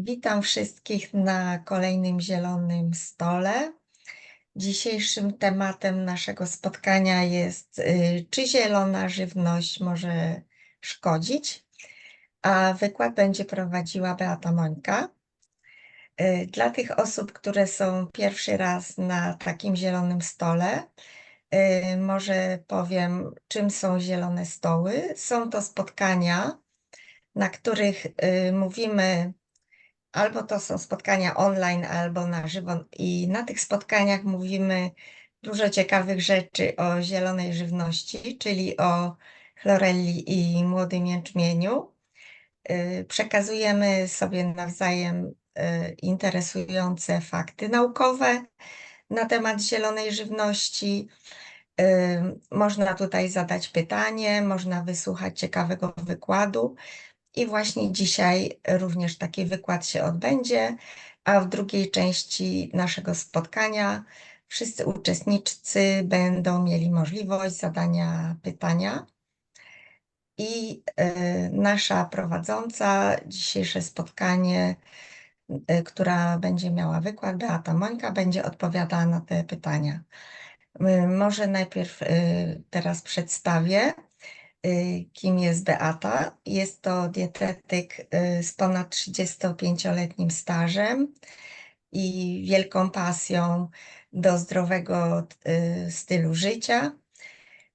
Witam wszystkich na kolejnym Zielonym Stole. Dzisiejszym tematem naszego spotkania jest, y, czy zielona żywność może szkodzić? A wykład będzie prowadziła Beata Mońka. Y, Dla tych osób, które są pierwszy raz na takim zielonym stole, y, może powiem, czym są zielone stoły. Są to spotkania, na których mówimy albo to są spotkania online, albo na żywo. I na tych spotkaniach mówimy dużo ciekawych rzeczy o zielonej żywności, czyli o chlorelli i młodym jęczmieniu. Y, Przekazujemy sobie nawzajem y, interesujące fakty naukowe na temat zielonej żywności. Y, Można tutaj zadać pytanie, można wysłuchać ciekawego wykładu. I właśnie dzisiaj również taki wykład się odbędzie, a w drugiej części naszego spotkania wszyscy uczestnicy będą mieli możliwość zadania pytania. I y, nasza prowadząca dzisiejsze spotkanie, y, która będzie miała wykład, Beata Mońka, będzie odpowiadała na te pytania. Może najpierw y, teraz przedstawię kim jest Beata. Jest to dietetyk y, z ponad 35-letnim stażem i wielką pasją do zdrowego y, stylu życia,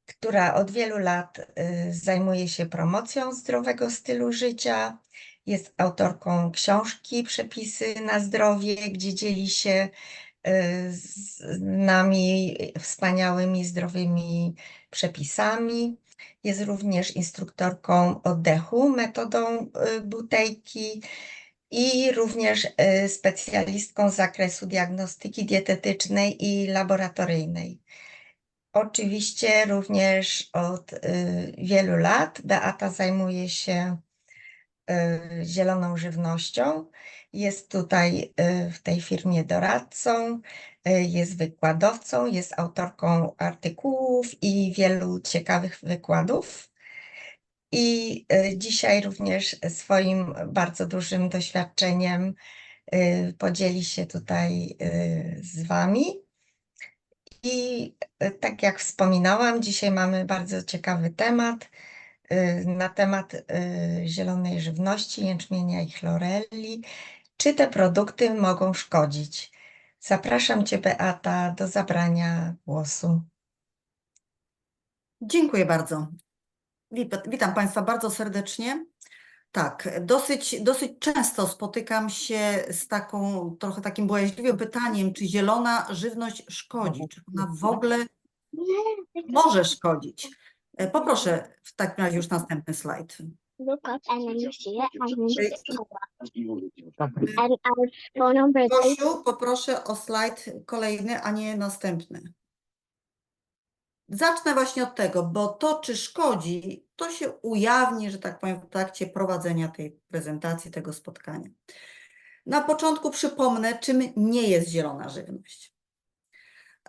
która od wielu lat y, zajmuje się promocją zdrowego stylu życia. Jest autorką książki Przepisy na zdrowie, gdzie dzieli się y, z nami wspaniałymi, zdrowymi przepisami. Jest również instruktorką oddechu metodą y, Butejki i również y, specjalistką z zakresu diagnostyki dietetycznej i laboratoryjnej. Oczywiście również od y, wielu lat Beata zajmuje się zieloną żywnością. Jest tutaj w tej firmie doradcą, jest wykładowcą, jest autorką artykułów i wielu ciekawych wykładów. I y, dzisiaj również swoim bardzo dużym doświadczeniem y, podzieli się tutaj z Wami. I tak jak wspominałam, dzisiaj mamy bardzo ciekawy temat na temat zielonej żywności, jęczmienia i chlorelli. Czy te produkty mogą szkodzić? Zapraszam Cię, Beata, do zabrania głosu. Dziękuję bardzo. Wit- Witam Państwa bardzo serdecznie. Tak, dosyć, dosyć często spotykam się z taką, trochę takim bojaźliwym pytaniem, czy zielona żywność szkodzi, czy ona w ogóle może szkodzić. E, Poproszę w takim razie już następny slajd. And our phone number is Gosiu, poproszę o slajd kolejny, a nie następny. Zacznę właśnie od tego, bo to, czy szkodzi, to się ujawni, że tak powiem, w trakcie prowadzenia tej prezentacji, tego spotkania. Na początku przypomnę, czym nie jest zielona żywność.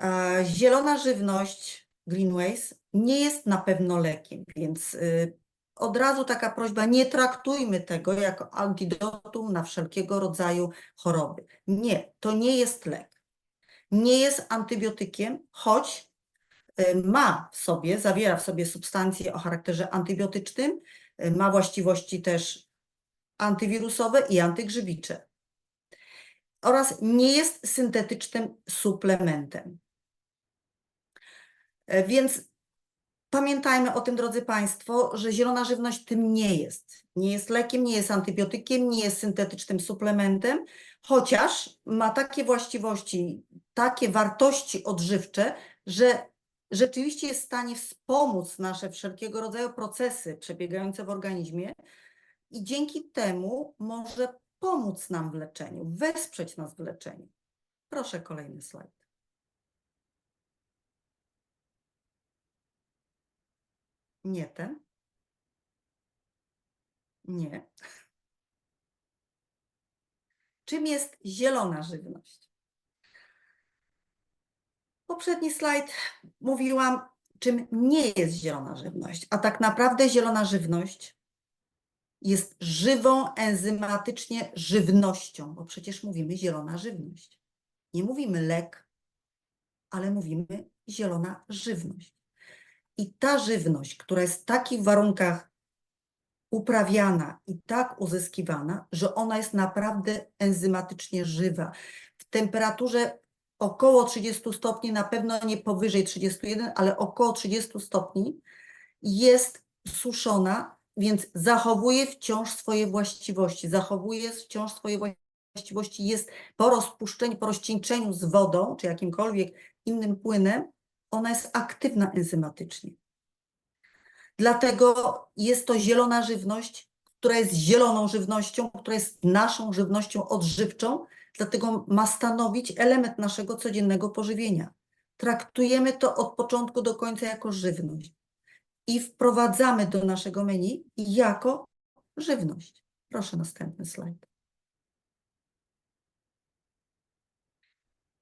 E, Zielona żywność Greenways nie jest na pewno lekiem, więc y, od razu taka prośba, nie traktujmy tego jako antidotum na wszelkiego rodzaju choroby. Nie, to nie jest lek. Nie jest antybiotykiem, choć y, ma w sobie, zawiera w sobie substancje o charakterze antybiotycznym, y, ma właściwości też antywirusowe i antygrzybicze. Oraz nie jest syntetycznym suplementem. E, Więc pamiętajmy o tym, drodzy Państwo, że zielona żywność tym nie jest. Nie jest lekiem, nie jest antybiotykiem, nie jest syntetycznym suplementem, chociaż ma takie właściwości, takie wartości odżywcze, że rzeczywiście jest w stanie wspomóc nasze wszelkiego rodzaju procesy przebiegające w organizmie i dzięki temu może pomóc nam w leczeniu, wesprzeć nas w leczeniu. Proszę kolejny slajd. Nie ten. Nie. Czym jest zielona żywność? Poprzedni slajd mówiłam, czym nie jest zielona żywność, a tak naprawdę zielona żywność jest żywą enzymatycznie żywnością, bo przecież mówimy zielona żywność. Nie mówimy lek, ale mówimy zielona żywność. I ta żywność, która jest w takich warunkach uprawiana i tak uzyskiwana, że ona jest naprawdę enzymatycznie żywa. W temperaturze około 30 stopni, na pewno nie powyżej 31, ale około 30 stopni jest suszona, więc zachowuje wciąż swoje właściwości, zachowuje wciąż swoje właściwości, jest po rozpuszczeniu, po rozcieńczeniu z wodą, czy jakimkolwiek innym płynem, ona jest aktywna enzymatycznie. Dlatego jest to zielona żywność, która jest zieloną żywnością, która jest naszą żywnością odżywczą, dlatego ma stanowić element naszego codziennego pożywienia. Traktujemy to od początku do końca jako żywność i wprowadzamy do naszego menu jako żywność. Proszę następny slajd.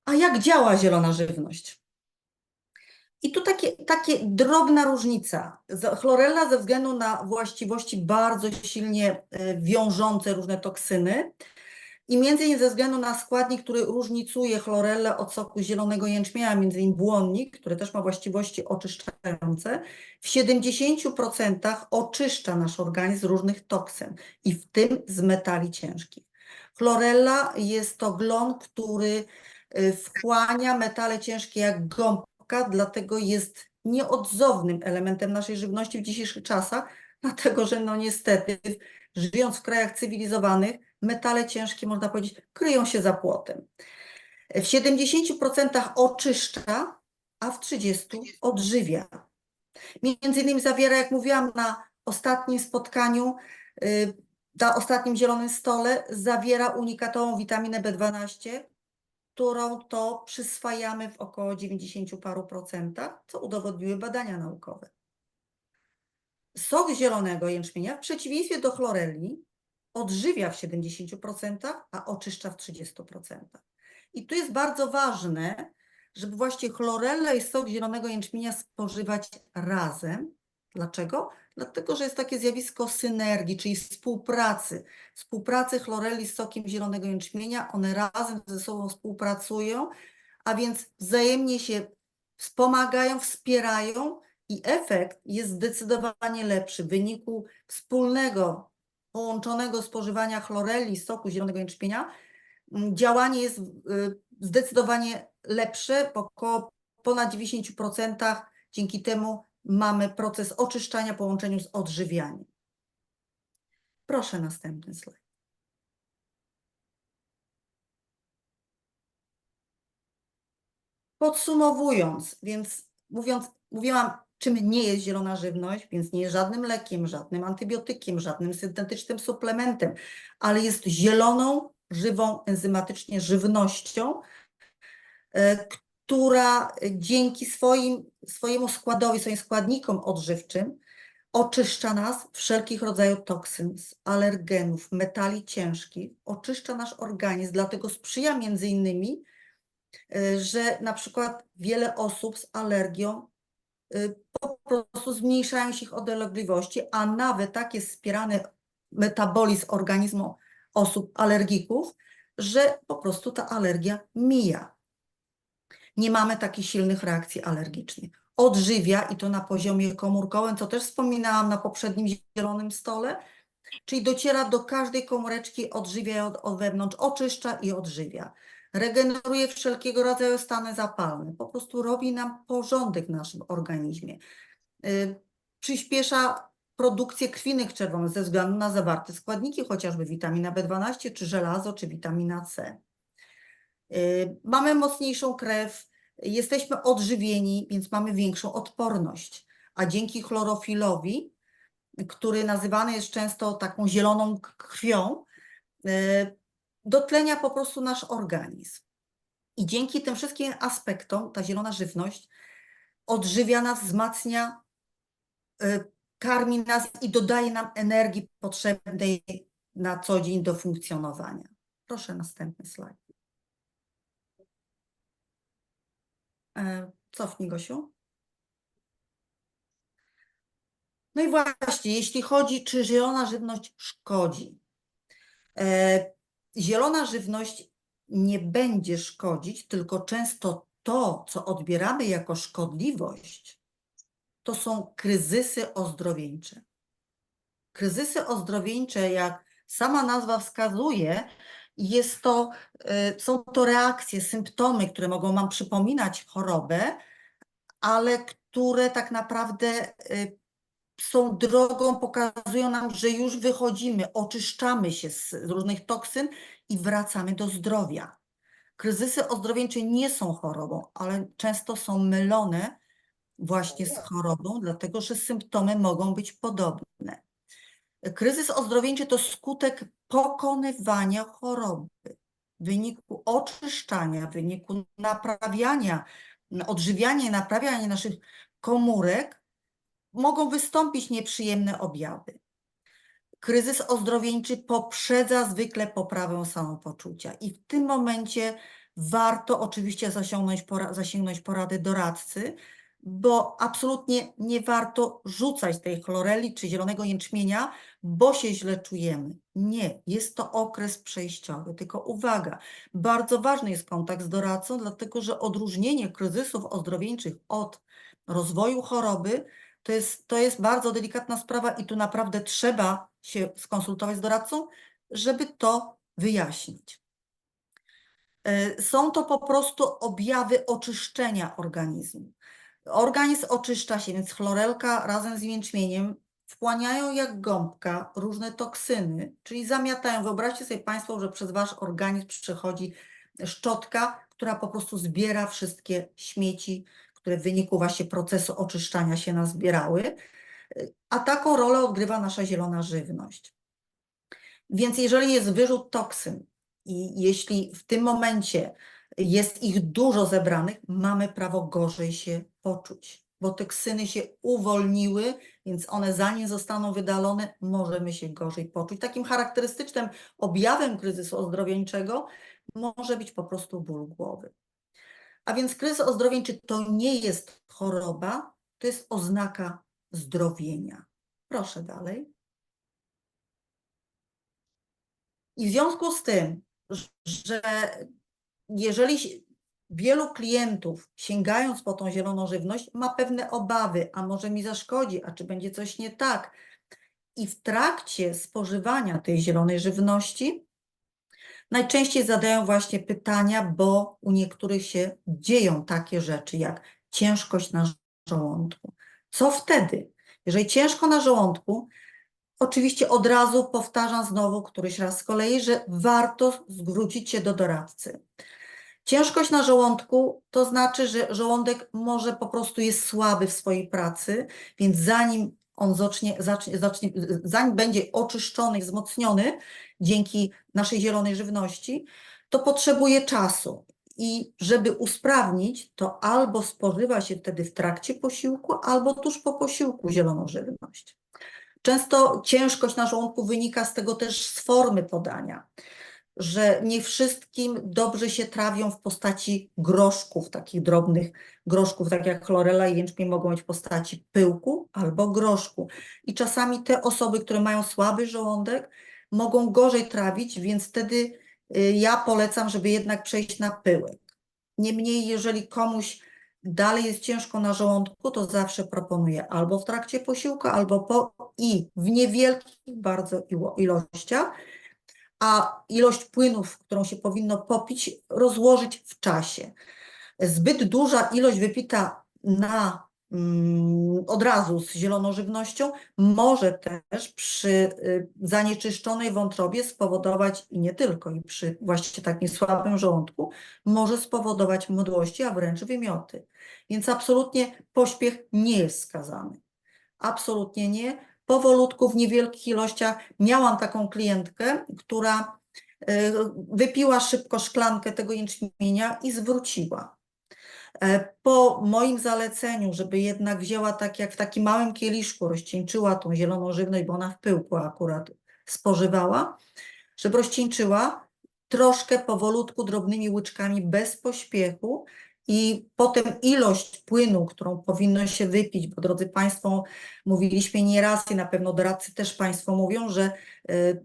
A jak działa zielona żywność? I tu takie, takie drobna różnica. Chlorella ze względu na właściwości bardzo silnie e, wiążące różne toksyny i między innymi ze względu na składnik, który różnicuje chlorellę od soku zielonego jęczmienia, między innymi błonnik, który też ma właściwości oczyszczające, w 70% oczyszcza nasz organizm z różnych toksyn i w tym z metali ciężkich. Chlorella jest to glon, który y, wchłania metale ciężkie jak dlatego jest nieodzownym elementem naszej żywności w dzisiejszych czasach, dlatego że no niestety, żyjąc w krajach cywilizowanych, metale ciężkie, można powiedzieć, kryją się za płotem. W 70% oczyszcza, a w 30% odżywia. Między innymi zawiera, jak mówiłam na ostatnim spotkaniu, y, na ostatnim zielonym stole, zawiera unikatową witaminę B12, którą to przyswajamy w około 90 paru procentach, co udowodniły badania naukowe. Sok zielonego jęczmienia, w przeciwieństwie do chlorelli, odżywia w 70%, a oczyszcza w 30%. I tu jest bardzo ważne, żeby właśnie chlorellę i sok zielonego jęczmienia spożywać razem. Dlaczego? Dlatego, że jest takie zjawisko synergii, czyli współpracy. Współpracy chlorelli z sokiem zielonego jęczmienia, one razem ze sobą współpracują, a więc wzajemnie się wspomagają, wspierają i efekt jest zdecydowanie lepszy w wyniku wspólnego, połączonego spożywania chlorelli, soku zielonego jęczmienia. mm, Działanie jest y, zdecydowanie lepsze, około ponad 90% dzięki temu mamy proces oczyszczania w połączeniu z odżywianiem. Proszę następny slajd. Podsumowując, więc mówiąc, mówiłam, czym nie jest zielona żywność, więc nie jest żadnym lekiem, żadnym antybiotykiem, żadnym syntetycznym suplementem, ale jest zieloną, żywą, enzymatycznie żywnością, e, która dzięki swoim, swojemu składowi, swoim składnikom odżywczym oczyszcza nas wszelkich rodzajów toksyn, alergenów, metali ciężkich, oczyszcza nasz organizm, dlatego sprzyja między innymi, y, że na przykład wiele osób z alergią y, po prostu zmniejszają się ich dolegliwości, a nawet tak jest wspierany metabolizm organizmu osób alergików, że po prostu ta alergia mija nie mamy takich silnych reakcji alergicznych. Odżywia i to na poziomie komórkowym, co też wspominałam na poprzednim zielonym stole, czyli dociera do każdej komóreczki, odżywia od, od wewnątrz, oczyszcza i odżywia. Regeneruje wszelkiego rodzaju stany zapalne, po prostu robi nam porządek w naszym organizmie. Y, przyspiesza produkcję krwinek czerwonych ze względu na zawarte składniki, chociażby witamina B12, czy żelazo, czy witamina C. Y, Mamy mocniejszą krew, jesteśmy odżywieni, więc mamy większą odporność. A dzięki chlorofilowi, który nazywany jest często taką zieloną krwią, y, dotlenia po prostu nasz organizm. I dzięki tym wszystkim aspektom ta zielona żywność odżywia nas, wzmacnia, y, karmi nas i dodaje nam energii potrzebnej na co dzień do funkcjonowania. Proszę następny slajd. E, Cofnij, Gosiu. No i właśnie, jeśli chodzi, czy zielona żywność szkodzi? E, zielona żywność nie będzie szkodzić, tylko często to, co odbieramy jako szkodliwość, to są kryzysy ozdrowieńcze. Kryzysy ozdrowieńcze, jak sama nazwa wskazuje, jest to, e, są to reakcje, symptomy, które mogą nam przypominać chorobę, ale które tak naprawdę e, są drogą, pokazują nam, że już wychodzimy, oczyszczamy się z różnych toksyn i wracamy do zdrowia. Kryzysy ozdrowieńcze nie są chorobą, ale często są mylone właśnie z chorobą, dlatego że symptomy mogą być podobne. Kryzys ozdrowieńczy to skutek pokonywania choroby w wyniku oczyszczania, w wyniku naprawiania, odżywiania i naprawiania naszych komórek mogą wystąpić nieprzyjemne objawy. Kryzys ozdrowieńczy poprzedza zwykle poprawę samopoczucia i w tym momencie warto oczywiście zasięgnąć, pora zasięgnąć porady doradcy, bo absolutnie nie warto rzucać tej chloreli czy zielonego jęczmienia, bo się źle czujemy. Nie, jest to okres przejściowy. Tylko uwaga, bardzo ważny jest kontakt z doradcą, dlatego że odróżnienie kryzysów ozdrowieńczych od rozwoju choroby to jest, to jest bardzo delikatna sprawa i tu naprawdę trzeba się skonsultować z doradcą, żeby to wyjaśnić. E, Są to po prostu objawy oczyszczenia organizmu. Organizm oczyszcza się, więc chlorelka razem z jęczmieniem wchłaniają jak gąbka różne toksyny, czyli zamiatają. Wyobraźcie sobie Państwo, że przez Wasz organizm przechodzi szczotka, która po prostu zbiera wszystkie śmieci, które w wyniku właśnie procesu oczyszczania się nazbierały. A taką rolę odgrywa nasza zielona żywność. Więc jeżeli jest wyrzut toksyn i jeśli w tym momencie jest ich dużo zebranych, mamy prawo gorzej się poczuć, bo toksyny się uwolniły, więc one zanim zostaną wydalone, możemy się gorzej poczuć. Takim charakterystycznym objawem kryzysu ozdrowieńczego może być po prostu ból głowy. A więc kryzys ozdrowieńczy to nie jest choroba, to jest oznaka zdrowienia. Proszę dalej. I w związku z tym, że jeżeli wielu klientów sięgając po tą zieloną żywność ma pewne obawy, a może mi zaszkodzi, a czy będzie coś nie tak. I w trakcie spożywania tej zielonej żywności najczęściej zadają właśnie pytania, bo u niektórych się dzieją takie rzeczy jak ciężkość na żołądku. Co wtedy? Jeżeli ciężko na żołądku, oczywiście od razu powtarzam znowu któryś raz z kolei, że warto zwrócić się do doradcy. Ciężkość na żołądku to znaczy, że żołądek może po prostu jest słaby w swojej pracy, więc zanim on zacznie, zacznie, zacznie zanim będzie oczyszczony i wzmocniony dzięki naszej zielonej żywności, to potrzebuje czasu. I żeby usprawnić, to albo spożywa się wtedy w trakcie posiłku, albo tuż po posiłku zieloną żywność. Często ciężkość na żołądku wynika z tego też z formy podania, że nie wszystkim dobrze się trawią w postaci groszków, takich drobnych groszków, tak jak chlorela i jęczmień mogą być w postaci pyłku albo groszku. I czasami te osoby, które mają słaby żołądek, mogą gorzej trawić, więc wtedy y, ja polecam, żeby jednak przejść na pyłek. Niemniej, jeżeli komuś dalej jest ciężko na żołądku, to zawsze proponuję albo w trakcie posiłku, albo po i w niewielkich bardzo ilo- ilościach, a ilość płynów, którą się powinno popić, rozłożyć w czasie. Zbyt duża ilość wypita na, mm, od razu z zieloną żywnością może też przy y, zanieczyszczonej wątrobie spowodować i nie tylko, i przy właśnie takim słabym żołądku może spowodować mdłości, a wręcz wymioty. Więc absolutnie pośpiech nie jest wskazany. Absolutnie nie. Powolutku, w niewielkich ilościach. Miałam taką klientkę, która y, wypiła szybko szklankę tego jęczmienia i zwróciła. E, Po moim zaleceniu, żeby jednak wzięła tak jak w takim małym kieliszku, rozcieńczyła tą zieloną żywność, bo ona w pyłku akurat spożywała, żeby rozcieńczyła troszkę powolutku, drobnymi łyczkami, bez pośpiechu i potem ilość płynu, którą powinno się wypić, bo drodzy Państwo, mówiliśmy nieraz i na pewno doradcy też Państwo mówią, że y,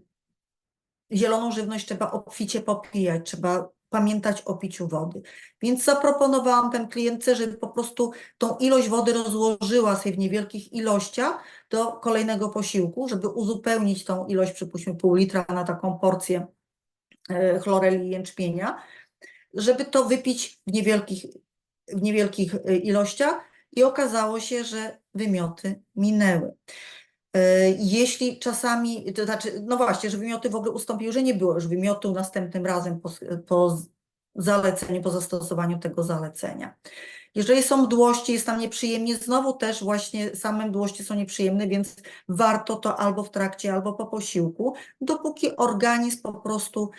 zieloną żywność trzeba obficie popijać, trzeba pamiętać o piciu wody. Więc zaproponowałam ten klientce, żeby po prostu tą ilość wody rozłożyła sobie w niewielkich ilościach do kolejnego posiłku, żeby uzupełnić tą ilość, przypuśćmy pół litra na taką porcję e, chloreli jęczmienia, żeby to wypić w niewielkich, w niewielkich e, ilościach i okazało się, że wymioty minęły. E, Jeśli czasami, to znaczy, no właśnie, że wymioty w ogóle ustąpiły, że nie było już wymiotu następnym razem po, po zaleceniu, po zastosowaniu tego zalecenia. Jeżeli są mdłości, jest tam nieprzyjemnie, znowu też właśnie same mdłości są nieprzyjemne, więc warto to albo w trakcie, albo po posiłku, dopóki organizm po prostu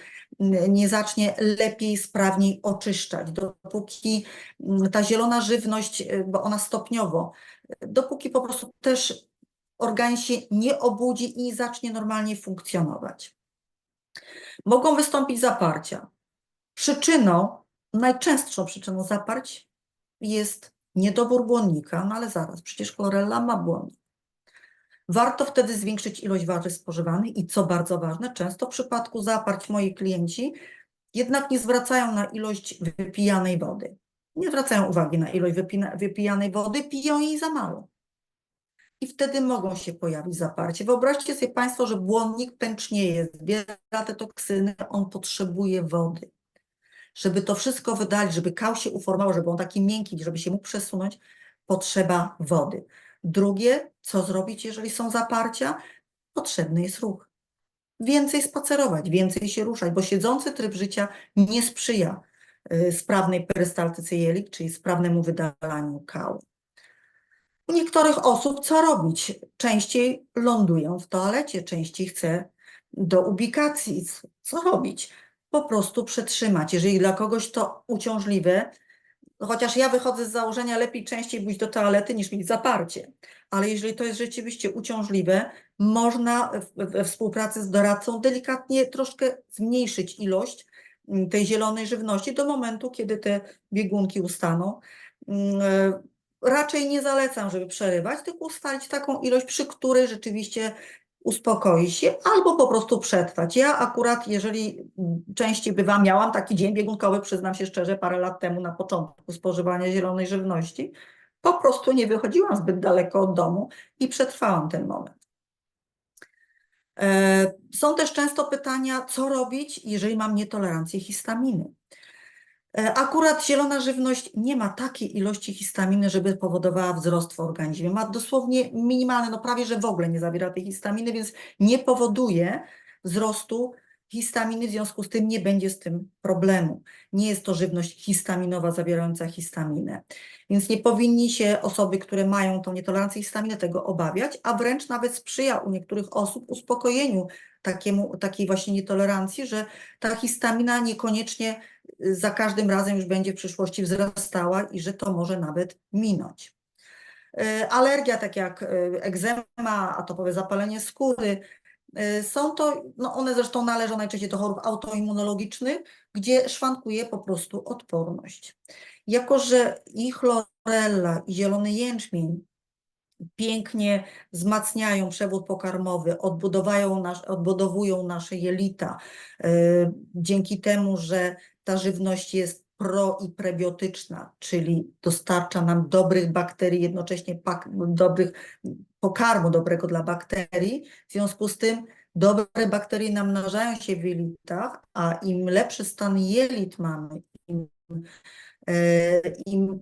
nie zacznie lepiej, sprawniej oczyszczać, dopóki mm, ta zielona żywność, y, bo ona stopniowo, y, dopóki po prostu też organizm się nie obudzi i zacznie normalnie funkcjonować. Mogą wystąpić zaparcia. Przyczyną, najczęstszą przyczyną zaparć jest niedobór błonnika, no ale zaraz, przecież chlorella ma błonnik. Warto wtedy zwiększyć ilość warzyw spożywanych i co bardzo ważne, często w przypadku zaparć moi klienci jednak nie zwracają na ilość wypijanej wody. Nie zwracają uwagi na ilość wypijanej wody, piją jej za mało i wtedy mogą się pojawić zaparcie. Wyobraźcie sobie Państwo, że błonnik pęcznieje, zbiera te toksyny, on potrzebuje wody. Żeby to wszystko wydalić, żeby kał się uformował, żeby on taki miękki, żeby się mógł przesunąć, potrzeba wody. Drugie, co zrobić, jeżeli są zaparcia? Potrzebny jest ruch. Więcej spacerować, więcej się ruszać, bo siedzący tryb życia nie sprzyja y, sprawnej perystaltyce jelit, czyli sprawnemu wydalaniu kału. U niektórych osób co robić? Częściej lądują w toalecie, częściej chce do ubikacji. Co robić? Po prostu przetrzymać. Jeżeli dla kogoś to uciążliwe, chociaż ja wychodzę z założenia lepiej częściej pójść do toalety niż mieć zaparcie, ale jeżeli to jest rzeczywiście uciążliwe, można we współpracy z doradcą delikatnie troszkę zmniejszyć ilość mm, tej zielonej żywności do momentu, kiedy te biegunki ustaną. Mm, e, raczej nie zalecam, żeby przerywać, tylko ustalić taką ilość, przy której rzeczywiście uspokoi się, albo po prostu przetrwać. Ja akurat, jeżeli częściej bywam, miałam taki dzień biegunkowy, przyznam się szczerze, parę lat temu na początku spożywania zielonej żywności, po prostu nie wychodziłam zbyt daleko od domu i przetrwałam ten moment. E, Są też często pytania, co robić, jeżeli mam nietolerancję histaminy. E, Akurat zielona żywność nie ma takiej ilości histaminy, żeby powodowała wzrost w organizmie. Ma dosłownie minimalny, no prawie że w ogóle nie zawiera tej histaminy, więc nie powoduje wzrostu histaminy, w związku z tym nie będzie z tym problemu. Nie jest to żywność histaminowa zawierająca histaminę. Więc nie powinni się osoby, które mają tą nietolerancję histaminy tego obawiać, a wręcz nawet sprzyja u niektórych osób uspokojeniu takiemu, takiej właśnie nietolerancji, że ta histamina niekoniecznie za każdym razem już będzie w przyszłości wzrastała i że to może nawet minąć. E, Alergia, tak jak e, egzema, atopowe zapalenie skóry, e, są to, no one zresztą należą najczęściej do chorób autoimmunologicznych, gdzie szwankuje po prostu odporność. Jako, że i chlorella, i zielony jęczmień pięknie wzmacniają przewód pokarmowy, odbudowają nasz, odbudowują nasze jelita, dzięki temu, że ta żywność jest pro i prebiotyczna, czyli dostarcza nam dobrych bakterii, jednocześnie dobrych pokarmu dobrego dla bakterii. W związku z tym dobre bakterie namnażają się w jelitach, a im lepszy stan jelit mamy, im, e, im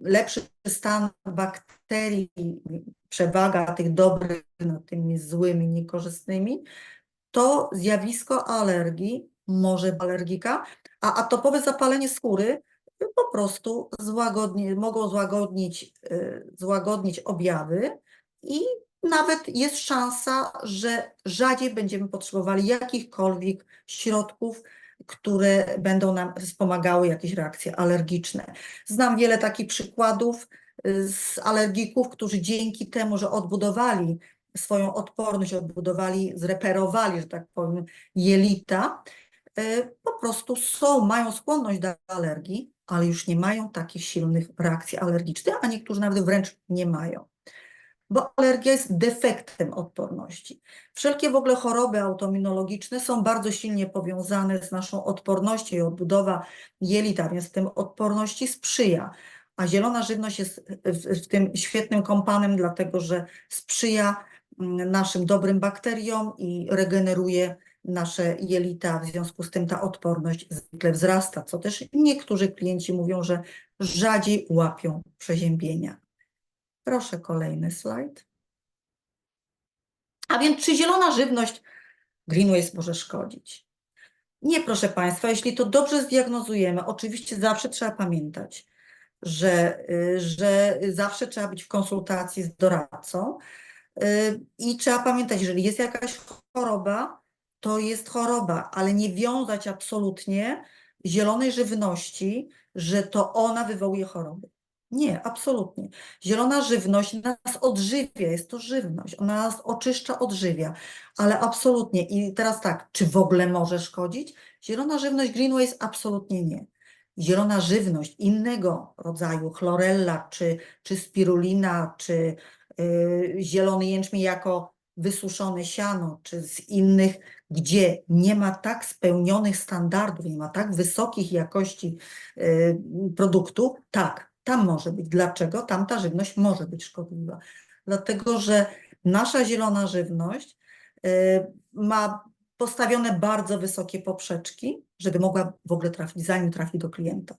lepszy stan bakterii, przewaga tych dobrych nad tymi złymi, niekorzystnymi, to zjawisko alergii może alergika, a atopowe zapalenie skóry po prostu złagodni, mogą złagodnić, y, złagodnić objawy i nawet jest szansa, że rzadziej będziemy potrzebowali jakichkolwiek środków, które będą nam wspomagały jakieś reakcje alergiczne. Znam wiele takich przykładów y, z alergików, którzy dzięki temu, że odbudowali swoją odporność, odbudowali, zreperowali, że tak powiem, jelita, po prostu są, mają skłonność do alergii, ale już nie mają takich silnych reakcji alergicznych, a niektórzy nawet wręcz nie mają. Bo alergia jest defektem odporności. Wszelkie w ogóle choroby autoimmunologiczne są bardzo silnie powiązane z naszą odpornością i odbudowa jelita, więc tym odporności sprzyja. A zielona żywność jest w tym świetnym kompanem, dlatego że sprzyja mm, naszym dobrym bakteriom i regeneruje nasze jelita. W związku z tym ta odporność zwykle wzrasta, co też niektórzy klienci mówią, że rzadziej łapią przeziębienia. Proszę kolejny slajd. A więc czy zielona żywność Greenways może szkodzić? Nie, proszę Państwa, jeśli to dobrze zdiagnozujemy, oczywiście zawsze trzeba pamiętać, że, y, że zawsze trzeba być w konsultacji z doradcą y, i trzeba pamiętać, jeżeli jest jakaś choroba, to jest choroba, ale nie wiązać absolutnie zielonej żywności, że to ona wywołuje choroby. Nie, absolutnie. Zielona żywność nas odżywia, jest to żywność, ona nas oczyszcza, odżywia, ale absolutnie. I teraz tak, czy w ogóle może szkodzić? Zielona żywność Greenways absolutnie nie. Zielona żywność innego rodzaju, chlorella, czy, czy spirulina, czy y, zielony jęczmień jako wysuszone siano, czy z innych, gdzie nie ma tak spełnionych standardów, nie ma tak wysokich jakości y, produktu, tak, tam może być. Dlaczego? Tam ta żywność może być szkodliwa. Dlatego, że nasza zielona żywność y, ma postawione bardzo wysokie poprzeczki, żeby mogła w ogóle trafić, zanim trafi do klienta.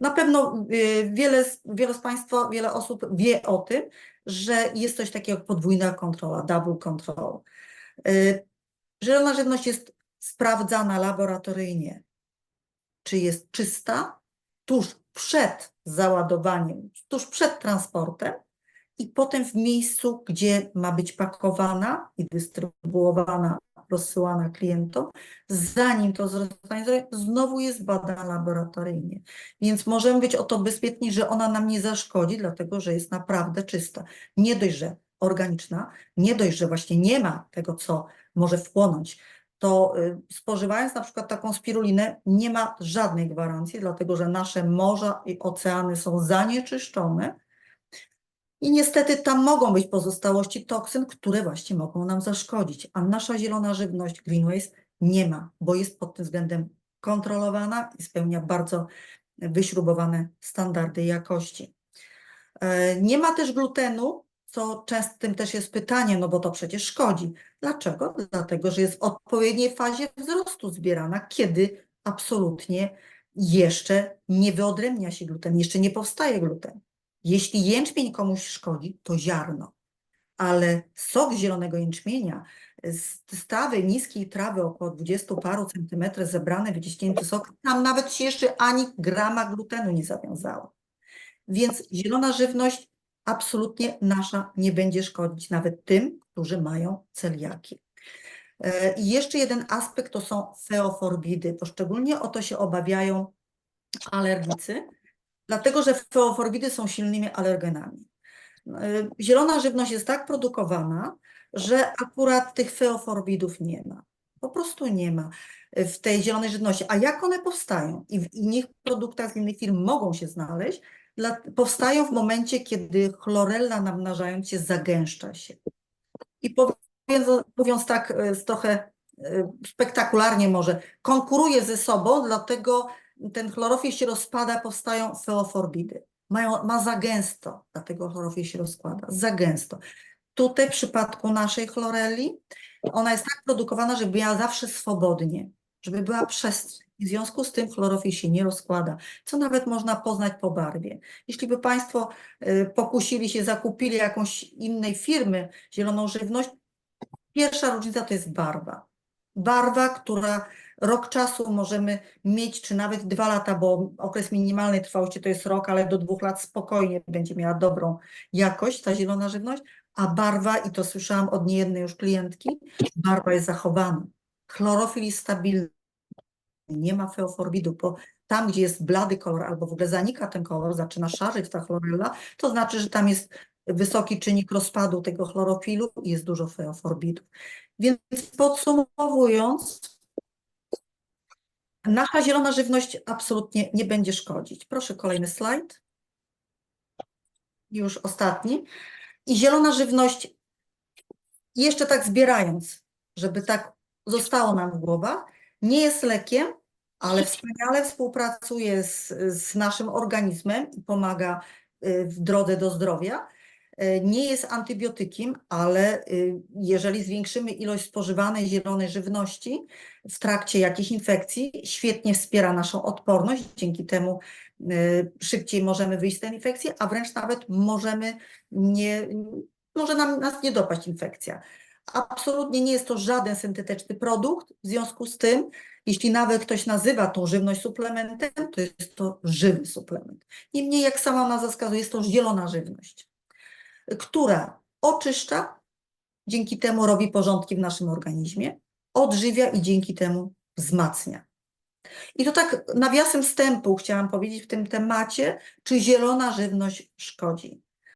Na pewno y, wiele, wiele z Państwa, wiele osób wie o tym, że jest coś takiego jak podwójna kontrola, double control. Zielona żywność jest sprawdzana laboratoryjnie, czy jest czysta, tuż przed załadowaniem, tuż przed transportem i potem w miejscu, gdzie ma być pakowana i dystrybuowana, rozsyłana klientom, zanim to zostanie znowu jest badana laboratoryjnie. Więc możemy być o to bezpieczni, że ona nam nie zaszkodzi, dlatego że jest naprawdę czysta. Nie dość, że organiczna, nie dość, że właśnie nie ma tego, co może wchłonąć, to y, spożywając na przykład taką spirulinę nie ma żadnej gwarancji, dlatego że nasze morza i oceany są zanieczyszczone i niestety tam mogą być pozostałości toksyn, które właśnie mogą nam zaszkodzić, a nasza zielona żywność Greenways nie ma, bo jest pod tym względem kontrolowana i spełnia bardzo wyśrubowane standardy jakości. E, Nie ma też glutenu, co częstym też jest pytanie, no bo to przecież szkodzi. Dlaczego? Dlatego, że jest w odpowiedniej fazie wzrostu zbierana, kiedy absolutnie jeszcze nie wyodrębnia się gluten, jeszcze nie powstaje gluten. Jeśli jęczmień komuś szkodzi, to ziarno, ale sok zielonego jęczmienia, z stawy niskiej trawy około 20 paru centymetrów zebrany, wyciśnięty sok, tam nawet się jeszcze ani grama glutenu nie zawiązało. Więc zielona żywność absolutnie nasza nie będzie szkodzić nawet tym, którzy mają celiaki. E, I jeszcze jeden aspekt to są feoforbidy. Poszczególnie o to się obawiają alergicy, dlatego że feoforbidy są silnymi alergenami. E, Zielona żywność jest tak produkowana, że akurat tych feoforbidów nie ma. Po prostu nie ma w tej zielonej żywności. A jak one powstają? I w innych produktach z innych firm mogą się znaleźć, dla, powstają w momencie, kiedy chlorella namnażając się zagęszcza się. I powiedz, mówiąc tak e, trochę e, spektakularnie może, konkuruje ze sobą, dlatego ten chlorofil się rozpada, powstają feoforbidy. Mają, ma za gęsto, dlatego chlorofil się rozkłada, za gęsto. Tutaj w przypadku naszej chloreli, ona jest tak produkowana, żeby była zawsze swobodnie, żeby była przestrzeń. W związku z tym chlorofil się nie rozkłada, co nawet można poznać po barwie. Jeśli by Państwo y, pokusili się, zakupili jakąś innej firmy zieloną żywność, pierwsza różnica to jest barwa. Barwa, która rok czasu możemy mieć, czy nawet dwa lata, bo okres minimalnej trwałości to jest rok, ale do dwóch lat spokojnie będzie miała dobrą jakość ta zielona żywność, a barwa, i to słyszałam od niejednej już klientki, barwa jest zachowana. Chlorofil jest stabilny, nie ma feoforbidu, bo tam, gdzie jest blady kolor albo w ogóle zanika ten kolor, zaczyna szarzyć ta chlorella, to znaczy, że tam jest wysoki czynnik rozpadu tego chlorofilu i jest dużo feoforbidów. Więc podsumowując, nasza zielona żywność absolutnie nie będzie szkodzić. Proszę kolejny slajd. Już ostatni. I zielona żywność, jeszcze tak zbierając, żeby tak zostało nam w głowach, nie jest lekiem, ale wspaniale współpracuje z, z naszym organizmem i pomaga y, w drodze do zdrowia. Y, Nie jest antybiotykiem, ale y, jeżeli zwiększymy ilość spożywanej zielonej żywności w trakcie jakichś infekcji, świetnie wspiera naszą odporność. Dzięki temu szybciej możemy wyjść z tej infekcji, a wręcz nawet możemy nie, może nam, nas nie dopaść infekcja. Absolutnie nie jest to żaden syntetyczny produkt, w związku z tym, jeśli nawet ktoś nazywa tą żywność suplementem, to jest to żywy suplement. Niemniej, jak sama nazwa wskazuje, jest to zielona żywność, która oczyszcza, dzięki temu robi porządki w naszym organizmie, odżywia i dzięki temu wzmacnia. I to tak nawiasem wstępu chciałam powiedzieć w tym temacie, czy zielona żywność szkodzi.